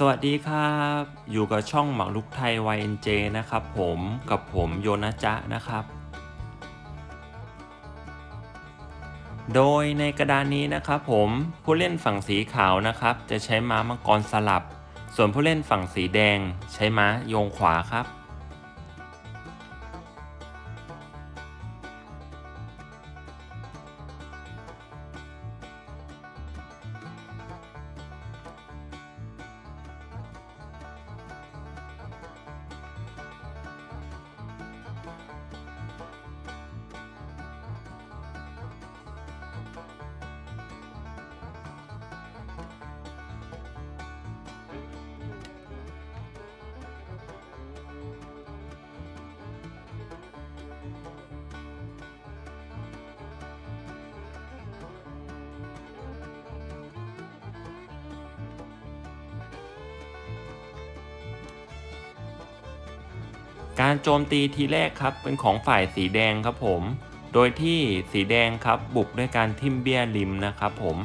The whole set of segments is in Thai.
สวัสดีครับ อยู่กับช่องหมักลุกไทย YNJ นะครับผมกับผมโยนะจ๊ะนะครับ โดยในกระดานนี้นะครับผมผู้เล่นฝั่งสีขาวนะครับ จะใช้ม้ามังกรสลับ ส่วนผู้เล่นฝั่งสีแดง ใช้ม้าโยงขวาครับ การโจมตีทีแรกครับเป็นของฝ่ายสีแดงครับผม โดยที่สีแดงครับบุกด้วยการทิมเบี้ยริมนะครับผม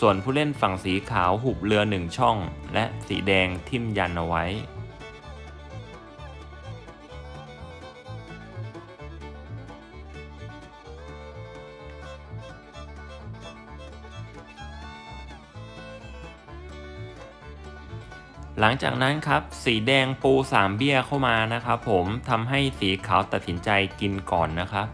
ส่วนผู้เล่นฝั่งสีขาวหุบเรือหนึ่งช่อง และสีแดงทิมยันเอาไว้ หลังจากนั้นครับสีแดงปูสามเบี้ยเข้ามานะครับผมทำให้สีขาวตัดสินใจกินก่อนนะครับ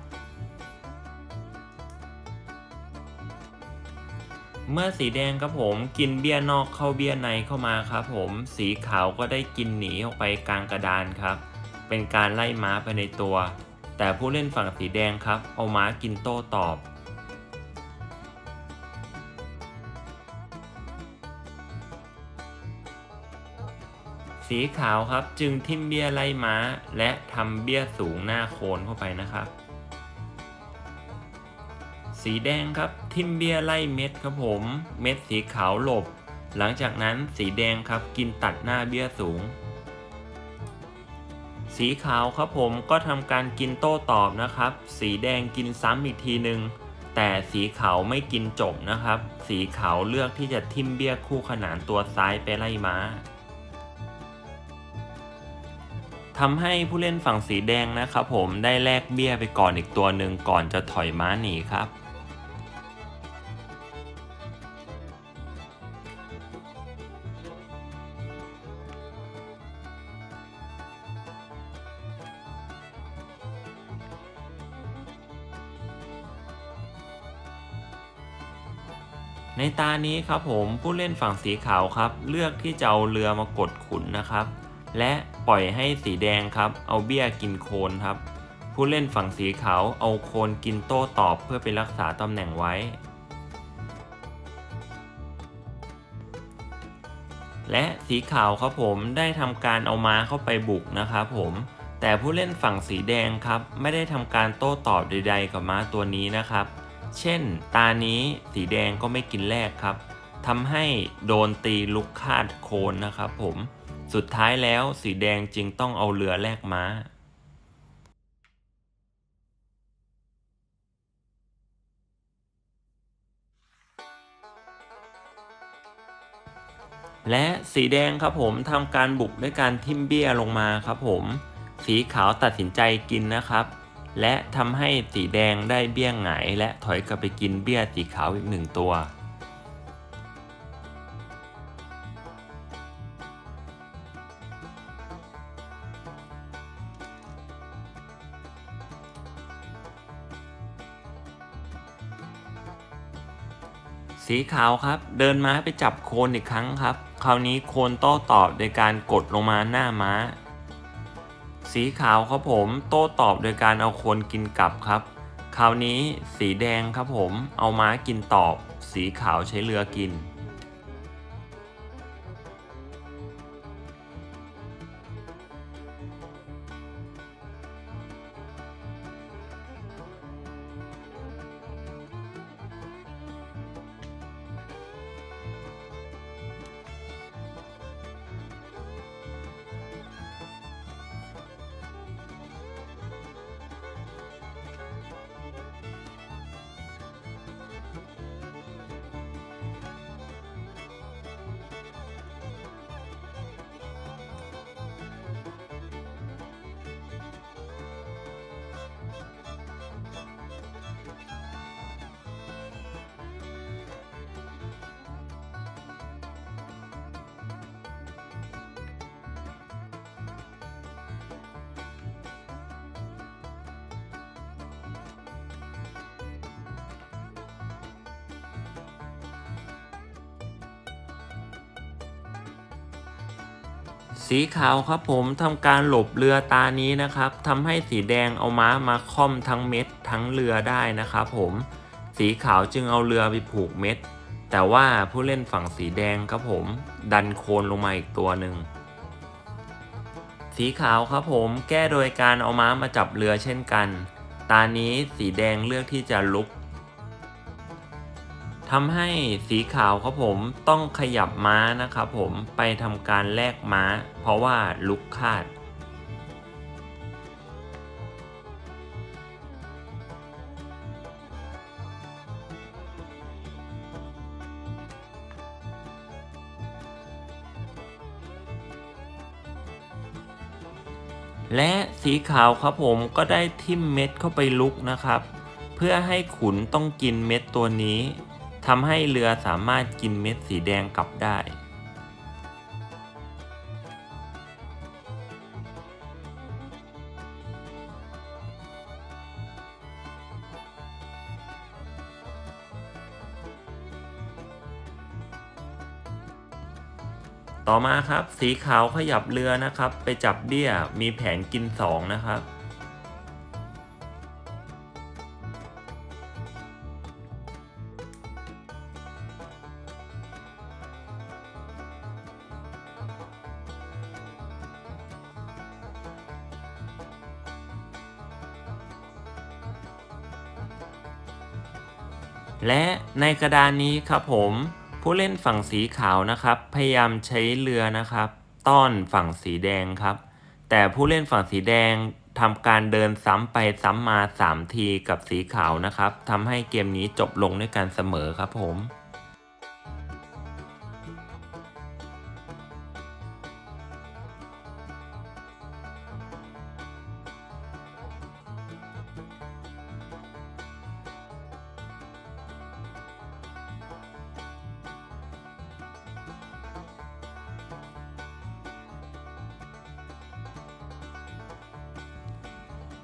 เมื่อสีแดงครับผมกินเบี้ยนอกเข้าเบี้ยในเข้ามาครับผมสีขาวก็ได้กินหนีออกไปกลางกระดานครับ เป็นการไล่ม้าไปในตัว แต่ผู้เล่นฝั่งสีแดงครับเอาม้ากินโต้ตอบ สีขาวครับจึงทิ่มเบี้ยไล่ม้า และทำเบี้ยสูงหน้าโคนเข้าไปนะครับ สีแดงครับทิ่มเบี้ยไล่เม็ดครับผม เม็ดสีขาวหลบ หลังจากนั้นสีแดงครับกินตัดหน้าเบี้ยสูง สีขาวครับผมก็ทำการกินโต้ตอบนะครับ สีแดงกินซ้ำอีกทีหนึ่งแต่สีขาวไม่กินจบนะครับ สีขาวเลือกที่จะทิ่มเบี้ยคู่ขนานตัวซ้ายไปไล่ม้า ทำให้ผู้เล่นฝั่งสีแดงนะครับผมได้แลกเบี้ยไปก่อนอีกตัวหนึ่งก่อนจะถอยม้าหนีครับในตานี้ครับผมผู้เล่นฝั่งสีขาวครับ เลือกที่จะเอาเรือมากดขุนนะครับ และปล่อยให้สีแดงครับ เอาเบี้ยกินโคนครับ ผู้เล่นฝั่งสีขาวเอาโคนกินโต้ตอบเพื่อไปรักษาตำแหน่งไว้ และสีขาวครับผมได้ทำการเอาม้าเข้าไปบุกนะครับผมแต่ผู้เล่นฝั่งสีแดงครับไม่ได้ทำการโต้ตอบใด ๆ กับม้าตัวนี้นะครับ เช่น ตานี้สีแดงก็ไม่กินแรกครับทำให้โดนตีลุกคาดโคนนะครับผม สุดท้ายแล้วสีแดงจึงต้องเอาเรือแลกม้า และสีแดงครับผมทำการบุกด้วยการทิ่มเบี้ยลงมาครับผม สีขาวตัดสินใจกินนะครับ และทำให้สีแดงได้เบี้ยหงายและถอยกลับไปกินเบี้ยสีขาวอีกหนึ่งตัว สีขาวครับ เดินม้าไปจับโคนอีกครั้งครับ คราวนี้โคนโต้ตอบโดยการกดลงมาหน้าม้า สีขาวครับผมโต้ตอบโดยการเอาโคนกินกลับครับ คราวนี้สีแดงครับผมเอาม้ากินตอบ สีขาวใช้เรือกิน สีขาวครับผมทำการหลบเรือตานี้นะครับทำให้สีแดงเอาม้ามาค่อมทั้งเม็ดทั้งเรือได้นะครับผมสีขาวจึงเอาเรือไปผูกเม็ด แต่ว่าผู้เล่นฝั่งสีแดงครับผม ดันโคลนลงมาอีกตัวหนึ่งสีขาวครับผมแก้โดยการเอาม้ามาจับเรือเช่นกัน ตานี้สีแดงเลือกที่จะลุก ทำให้สีขาวครับผมต้องขยับม้านะครับผมไปทำการแลกม้า เพราะว่าลุกคาด และสีขาวครับผมก็ได้ทิ่มเม็ดเข้าไปลุกนะครับ เพื่อให้ขุนต้องกินเม็ดตัวนี้ ทำให้เรือสามารถกินเม็ดสีแดงกลับได้ ต่อมาครับ สีขาวขยับเรือนะครับ ไปจับเบี้ยมีแผนกินสองนะครับ และในกระดานนี้ครับผมผู้เล่นฝั่งสีขาวนะครับ พยายามใช้เรือนะครับ ต้อนฝั่งสีแดงครับ แต่ผู้เล่นฝั่งสีแดงทำการเดินซ้ำไปซ้ำมา 3 ทีกับสีขาวนะครับทำให้เกมนี้จบลงด้วยการเสมอครับผม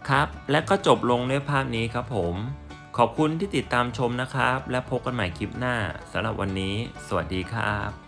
ครับ และก็จบลงด้วยภาพนี้ครับผม ขอบคุณที่ติดตามชมนะครับ และพบกันใหม่คลิปหน้าสำหรับวันนี้ สวัสดีครับ